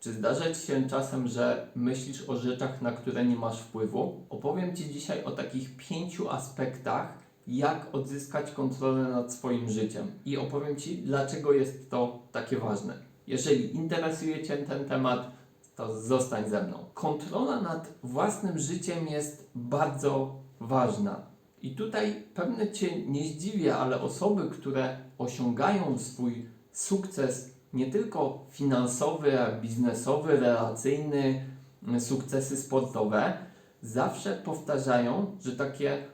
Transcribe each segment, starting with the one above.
Czy zdarza Ci się czasem, że myślisz o rzeczach, na które nie masz wpływu? Opowiem Ci dzisiaj o takich pięciu aspektach, jak odzyskać kontrolę nad swoim życiem. I opowiem Ci, dlaczego jest to takie ważne. Jeżeli interesuje Cię ten temat, to zostań ze mną. Kontrola nad własnym życiem jest bardzo ważna. I tutaj pewnie Cię nie zdziwię, ale osoby, które osiągają swój sukces nie tylko finansowy, biznesowy, relacyjny, mm, sukcesy sportowe, zawsze powtarzają, że takie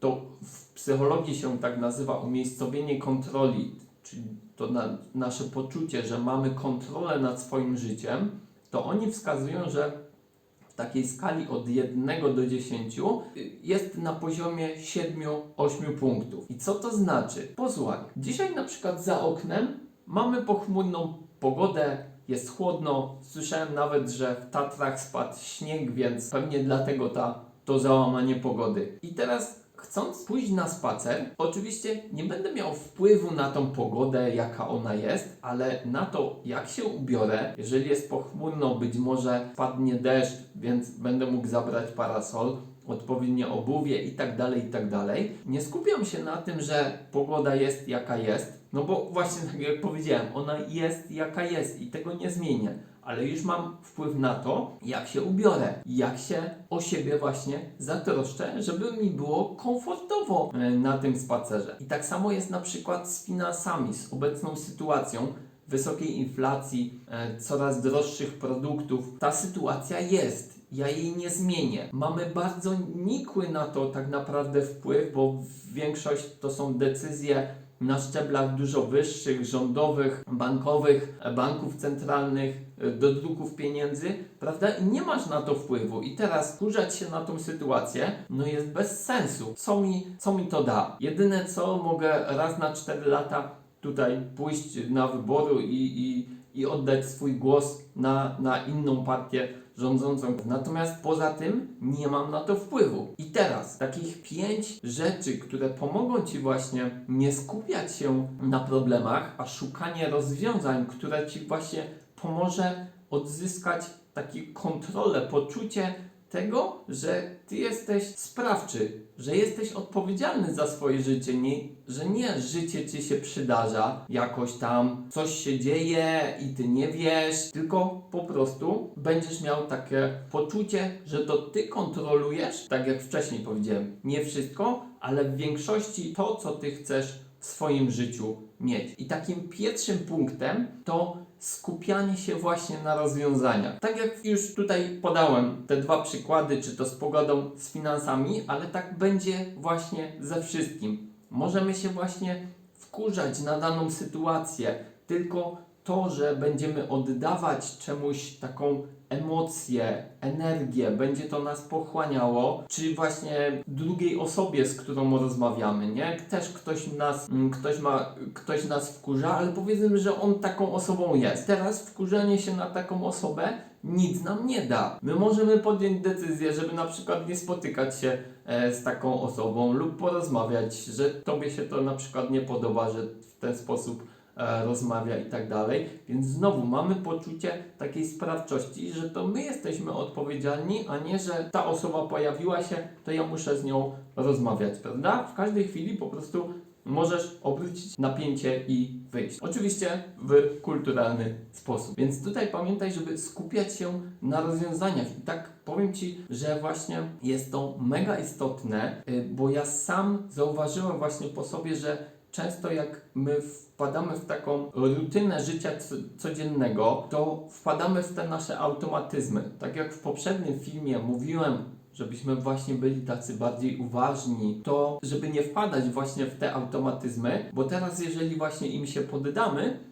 to w psychologii się tak nazywa umiejscowienie kontroli, czyli to na, nasze poczucie, że mamy kontrolę nad swoim życiem, to oni wskazują, że w takiej skali od 1 do 10 y, jest na poziomie 7-8 punktów. I co to znaczy? Posłuchaj, dzisiaj na przykład za oknem mamy pochmurną pogodę, jest chłodno. Słyszałem nawet, że w Tatrach spadł śnieg, więc pewnie dlatego ta, to załamanie pogody. I teraz chcąc pójść na spacer, oczywiście nie będę miał wpływu na tą pogodę, jaka ona jest, ale na to, jak się ubiorę, jeżeli jest pochmurno, być może padnie deszcz, więc będę mógł zabrać parasol, odpowiednie obuwie i tak dalej, i tak dalej. Nie skupiam się na tym, że pogoda jest jaka jest, no bo właśnie tak jak powiedziałem, ona jest jaka jest i tego nie zmienię. Ale już mam wpływ na to, jak się ubiorę, jak się o siebie właśnie zatroszczę, żeby mi było komfortowo e, na tym spacerze. I tak samo jest na przykład z finansami, z obecną sytuacją wysokiej inflacji, e, coraz droższych produktów. Ta sytuacja jest. Ja jej nie zmienię. Mamy bardzo nikły na to tak naprawdę wpływ, bo większość to są decyzje na szczeblach dużo wyższych, rządowych, bankowych, banków centralnych, e, do druków pieniędzy, prawda? I nie masz na to wpływu. I teraz kurzać się na tą sytuację, no jest bez sensu. Co mi, co mi to da? Jedyne co, mogę raz na 4 lata tutaj pójść na wybory i, i, i oddać swój głos na, na inną partię rządzącą. Natomiast poza tym nie mam na to wpływu. I teraz takich pięć rzeczy, które pomogą Ci właśnie nie skupiać się na problemach, a szukanie rozwiązań, które Ci właśnie pomoże odzyskać takie kontrolę, poczucie tego, że Ty jesteś sprawczy, że jesteś odpowiedzialny za swoje życie, nie, że nie życie Ci się przydarza, jakoś tam coś się dzieje i Ty nie wiesz, tylko po prostu będziesz miał takie poczucie, że to Ty kontrolujesz, tak jak wcześniej powiedziałem, nie wszystko, ale w większości to, co Ty chcesz w swoim życiu mieć. I takim pierwszym punktem to skupianie się właśnie na rozwiązaniach. Tak jak już tutaj podałem te dwa przykłady, czy to z pogodą, z finansami, ale tak będzie właśnie ze wszystkim. Możemy się właśnie wkurzać na daną sytuację, tylko to, że będziemy oddawać czemuś taką emocję, energię, będzie to nas pochłaniało, czy właśnie drugiej osobie, z którą rozmawiamy, nie? Też ktoś nas, mm, ktoś ma, ktoś nas wkurza, ale powiedzmy, że on taką osobą jest. Teraz wkurzenie się na taką osobę nic nam nie da. My możemy podjąć decyzję, żeby na przykład nie spotykać się e, z taką osobą lub porozmawiać, że tobie się to na przykład nie podoba, że w ten sposób rozmawia i tak dalej. Więc znowu mamy poczucie takiej sprawczości, że to my jesteśmy odpowiedzialni, a nie, że ta osoba pojawiła się, to ja muszę z nią rozmawiać, prawda? W każdej chwili po prostu możesz obrócić napięcie i wyjść. Oczywiście w kulturalny sposób. Więc tutaj pamiętaj, żeby skupiać się na rozwiązaniach. I tak powiem Ci, że właśnie jest to mega istotne, y, bo ja sam zauważyłem właśnie po sobie, że często jak my wpadamy w taką rutynę życia co- codziennego, to wpadamy w te nasze automatyzmy. Tak jak w poprzednim filmie mówiłem, żebyśmy właśnie byli tacy bardziej uważni, to żeby nie wpadać właśnie w te automatyzmy, bo teraz jeżeli właśnie im się poddamy,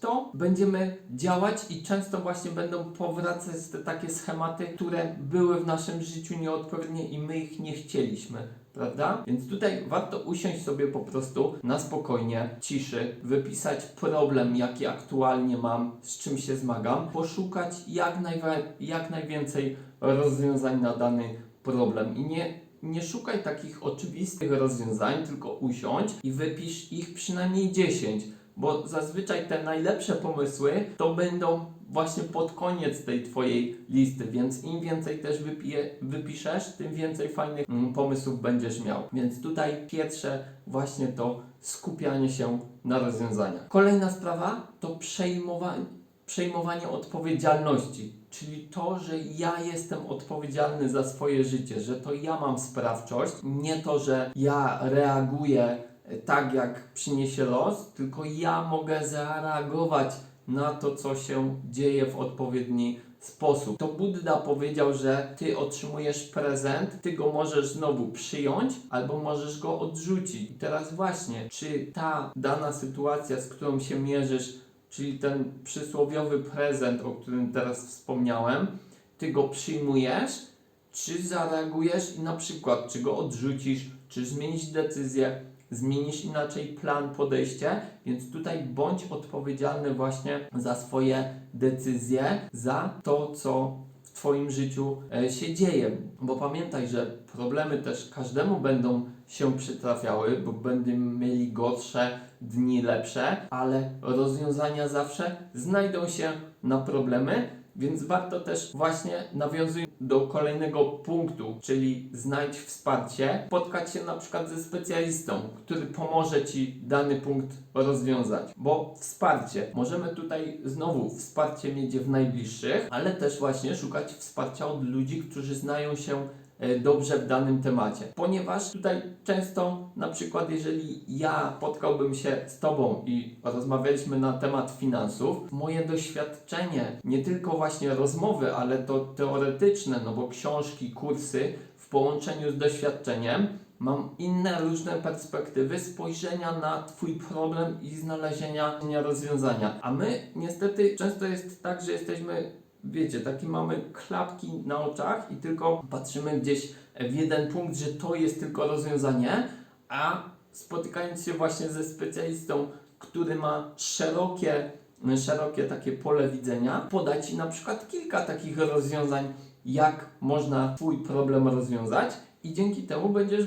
to będziemy działać i często właśnie będą powracać te takie schematy, które były w naszym życiu nieodpowiednie i my ich nie chcieliśmy. Prawda? Więc tutaj warto usiąść sobie po prostu na spokojnie, ciszy, wypisać problem, jaki aktualnie mam, z czym się zmagam, poszukać jak, najwa- jak najwięcej rozwiązań na dany problem i nie nie szukaj takich oczywistych rozwiązań, tylko usiądź i wypisz ich przynajmniej 10, bo zazwyczaj te najlepsze pomysły to będą właśnie pod koniec tej Twojej listy, więc im więcej też wypije, wypiszesz, tym więcej fajnych mm, pomysłów będziesz miał. Więc tutaj pierwsze właśnie to skupianie się na rozwiązaniach. Kolejna sprawa to przejmowanie, przejmowanie odpowiedzialności, czyli to, że ja jestem odpowiedzialny za swoje życie, że to ja mam sprawczość, nie to, że ja reaguję tak, jak przyniesie los, tylko ja mogę zareagować na to, co się dzieje w odpowiedni sposób. To Buddha powiedział, że ty otrzymujesz prezent, ty go możesz znowu przyjąć, albo możesz go odrzucić. I teraz właśnie, czy ta dana sytuacja, z którą się mierzysz, czyli ten przysłowiowy prezent, o którym teraz wspomniałem, ty go przyjmujesz, czy zareagujesz i na przykład, czy go odrzucisz, czy zmienisz decyzję, zmienisz inaczej plan, podejście, więc tutaj bądź odpowiedzialny właśnie za swoje decyzje, za to, co w Twoim życiu e, się dzieje. Bo pamiętaj, że problemy też każdemu będą się przytrafiały, bo będziemy mieli gorsze dni, lepsze, ale rozwiązania zawsze znajdą się na problemy, więc warto też właśnie nawiązując do kolejnego punktu, czyli znajdź wsparcie, spotkać się na przykład ze specjalistą, który pomoże Ci dany punkt rozwiązać. Bo wsparcie, możemy tutaj znowu wsparcie mieć w najbliższych, ale też właśnie szukać wsparcia od ludzi, którzy znają się dobrze w danym temacie. Ponieważ tutaj często, na przykład, jeżeli ja spotkałbym się z Tobą i rozmawialiśmy na temat finansów, moje doświadczenie, nie tylko właśnie rozmowy, ale to teoretyczne, no bo książki, kursy w połączeniu z doświadczeniem, mam inne różne perspektywy spojrzenia na Twój problem i znalezienia rozwiązania. A my niestety często jest tak, że jesteśmy wiecie, taki mamy klapki na oczach i tylko patrzymy gdzieś w jeden punkt, że to jest tylko rozwiązanie, a spotykając się właśnie ze specjalistą, który ma szerokie, szerokie takie pole widzenia, poda Ci na przykład kilka takich rozwiązań, jak można Twój problem rozwiązać i dzięki temu będziesz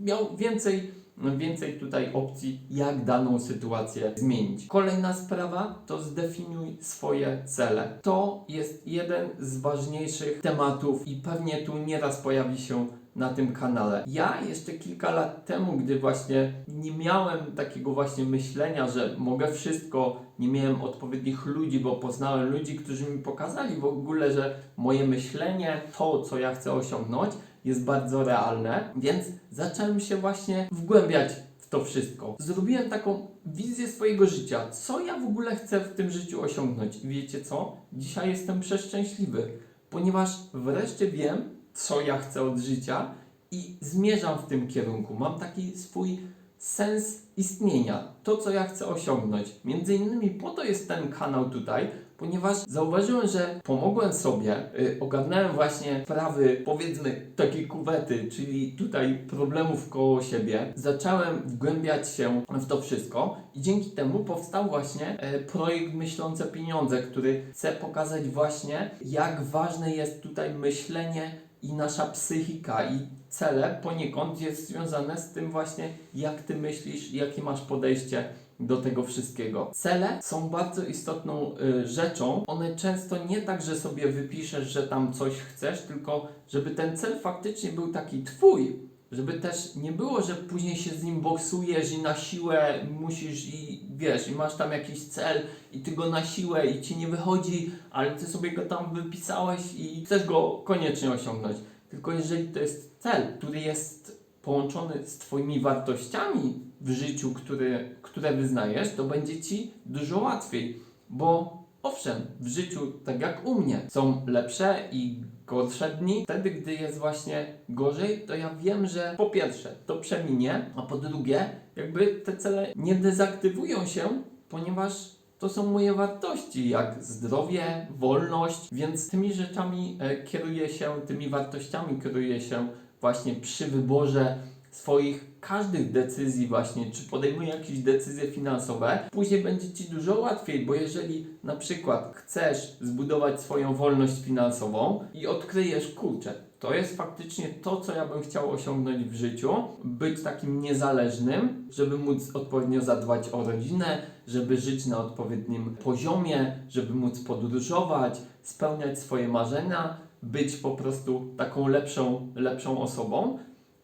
miał więcej więcej tutaj opcji, jak daną sytuację zmienić. Kolejna sprawa to zdefiniuj swoje cele. To jest jeden z ważniejszych tematów i pewnie tu nieraz pojawi się na tym kanale. Ja jeszcze kilka lat temu, gdy właśnie nie miałem takiego właśnie myślenia, że mogę wszystko, nie miałem odpowiednich ludzi, bo poznałem ludzi, którzy mi pokazali w ogóle, że moje myślenie, to co ja chcę osiągnąć, jest bardzo realne, więc zacząłem się właśnie wgłębiać w to wszystko. Zrobiłem taką wizję swojego życia, co ja w ogóle chcę w tym życiu osiągnąć. I wiecie co? Dzisiaj jestem przeszczęśliwy, ponieważ wreszcie wiem, co ja chcę od życia i zmierzam w tym kierunku. Mam taki swój sens istnienia, to co ja chcę osiągnąć. Między innymi po to jest ten kanał tutaj, ponieważ zauważyłem, że pomogłem sobie, y, ogarnąłem właśnie sprawy, powiedzmy, takiej kuwety, czyli tutaj problemów koło siebie. Zacząłem wgłębiać się w to wszystko i dzięki temu powstał właśnie y, projekt Myślące Pieniądze, który chce pokazać właśnie, jak ważne jest tutaj myślenie i nasza psychika i cele poniekąd jest związane z tym właśnie, jak ty myślisz, jakie masz podejście do tego wszystkiego. Cele są bardzo istotną y, rzeczą. One często nie tak, że sobie wypiszesz, że tam coś chcesz, tylko żeby ten cel faktycznie był taki twój. Żeby też nie było, że później się z nim boksujesz i na siłę musisz i wiesz, i masz tam jakiś cel i ty go na siłę i ci nie wychodzi, ale ty sobie go tam wypisałeś i chcesz go koniecznie osiągnąć. Tylko jeżeli to jest cel, który jest połączony z Twoimi wartościami w życiu, które, które wyznajesz, to będzie Ci dużo łatwiej, bo owszem, w życiu, tak jak u mnie, są lepsze i gorsze dni. Wtedy, gdy jest właśnie gorzej, to ja wiem, że po pierwsze to przeminie, a po drugie, jakby te cele nie dezaktywują się, ponieważ to są moje wartości, jak zdrowie, wolność, więc tymi rzeczami e, kieruję się, tymi wartościami kieruję się właśnie przy wyborze swoich każdych decyzji właśnie, czy podejmuje jakieś decyzje finansowe, później będzie Ci dużo łatwiej, bo jeżeli na przykład chcesz zbudować swoją wolność finansową i odkryjesz, kurczę, to jest faktycznie to, co ja bym chciał osiągnąć w życiu, być takim niezależnym, żeby móc odpowiednio zadbać o rodzinę, żeby żyć na odpowiednim poziomie, żeby móc podróżować, spełniać swoje marzenia, być po prostu taką lepszą, lepszą osobą.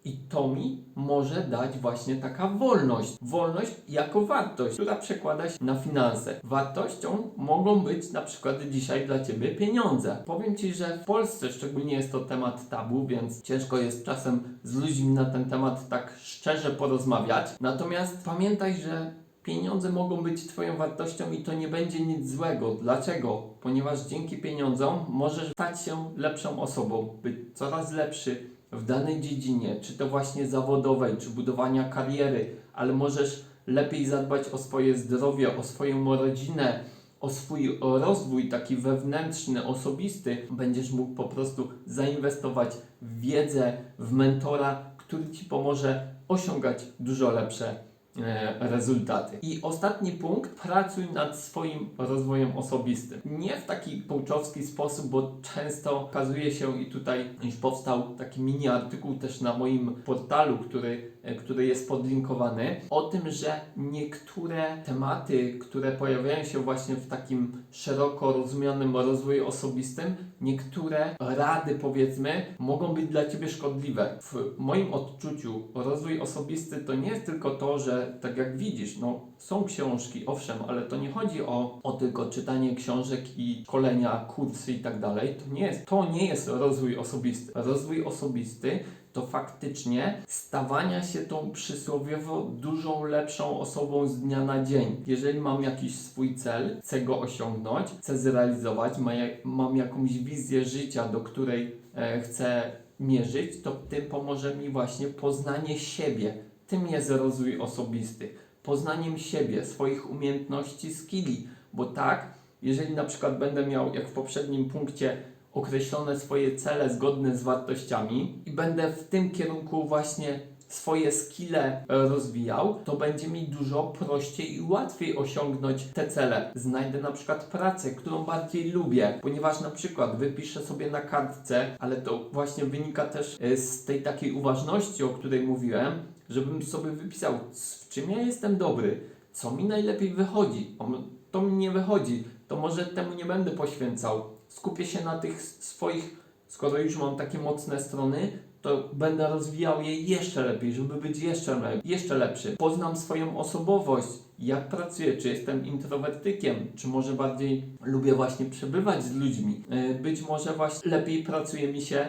I to mi może dać właśnie taka wolność. Wolność jako wartość, która przekłada się na finanse. Wartością mogą być na przykład dzisiaj dla Ciebie pieniądze. Powiem Ci, że w Polsce szczególnie jest to temat tabu, więc ciężko jest czasem z ludźmi na ten temat tak szczerze porozmawiać. Natomiast pamiętaj, że Pieniądze mogą być Twoją wartością i to nie będzie nic złego. Dlaczego? Ponieważ dzięki pieniądzom możesz stać się lepszą osobą, być coraz lepszy w danej dziedzinie, czy to właśnie zawodowej, czy budowania kariery, ale możesz lepiej zadbać o swoje zdrowie, o swoją rodzinę, o swój rozwój taki wewnętrzny, osobisty. Będziesz mógł po prostu zainwestować w wiedzę, w mentora, który Ci pomoże osiągać dużo lepsze rezultaty. I ostatni punkt, pracuj nad swoim rozwojem osobistym. Nie w taki pouczowski sposób, bo często okazuje się i tutaj już powstał taki mini artykuł też na moim portalu, który, e, który jest podlinkowany, o tym, że niektóre tematy, które pojawiają się właśnie w takim szeroko rozumianym rozwoju osobistym, niektóre rady powiedzmy mogą być dla Ciebie szkodliwe. W moim odczuciu rozwój osobisty to nie jest tylko to, że tak jak widzisz, no są książki, owszem, ale to nie chodzi o, o tylko czytanie książek i szkolenia, kursy i tak dalej. To nie jest, to nie jest rozwój osobisty. Rozwój osobisty to faktycznie stawania się tą przysłowiowo dużą lepszą osobą z dnia na dzień. Jeżeli mam jakiś swój cel, chcę go osiągnąć, chcę zrealizować, ma, mam jakąś wizję życia, do której e, chcę mierzyć, to tym pomoże mi właśnie poznanie siebie. Tym jest rozwój osobisty. Poznaniem siebie, swoich umiejętności, skilli, bo tak, jeżeli na przykład będę miał, jak w poprzednim punkcie, określone swoje cele zgodne z wartościami i będę w tym kierunku właśnie swoje skille e, rozwijał, to będzie mi dużo prościej i łatwiej osiągnąć te cele. Znajdę na przykład pracę, którą bardziej lubię, ponieważ na przykład wypiszę sobie na kartce, ale to właśnie wynika też e, z tej takiej uważności, o której mówiłem, żebym sobie wypisał, w czym ja jestem dobry, co mi najlepiej wychodzi. To mi nie wychodzi, to może temu nie będę poświęcał. Skupię się na tych swoich, skoro już mam takie mocne strony, to będę rozwijał je jeszcze lepiej, żeby być jeszcze, le- jeszcze lepszy. Poznam swoją osobowość, jak pracuję, czy jestem introwertykiem, czy może bardziej lubię właśnie przebywać z ludźmi. E, Być może właśnie lepiej pracuje mi się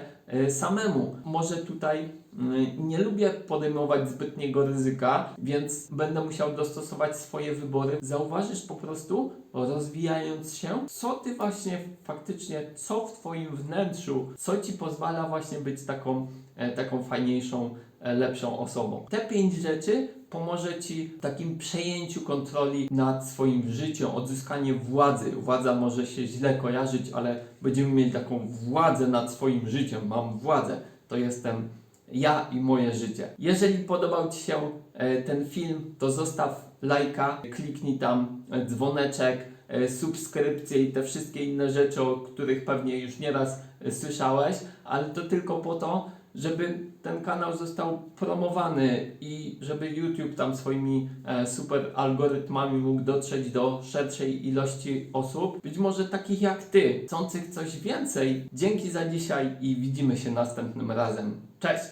samemu. Może tutaj mm, nie lubię podejmować zbytniego ryzyka, więc będę musiał dostosować swoje wybory. Zauważysz po prostu, rozwijając się, co ty właśnie faktycznie, co w twoim wnętrzu, co ci pozwala właśnie być taką, e, taką fajniejszą, e, lepszą osobą. Te pięć rzeczy pomoże ci w takim przejęciu kontroli nad swoim życiem, odzyskanie władzy. Władza może się źle kojarzyć, ale będziemy mieli taką władzę nad swoim życiem. Mam władzę. To jestem ja i moje życie. Jeżeli podobał Ci się e, ten film, to zostaw lajka, kliknij tam e, dzwoneczek, e, subskrypcję i te wszystkie inne rzeczy, o których pewnie już nieraz słyszałeś, ale to tylko po to, żeby ten kanał został promowany i żeby YouTube tam swoimi e, super algorytmami mógł dotrzeć do szerszej ilości osób, być może takich jak Ty, chcących coś więcej. Dzięki za dzisiaj i widzimy się następnym razem. Cześć!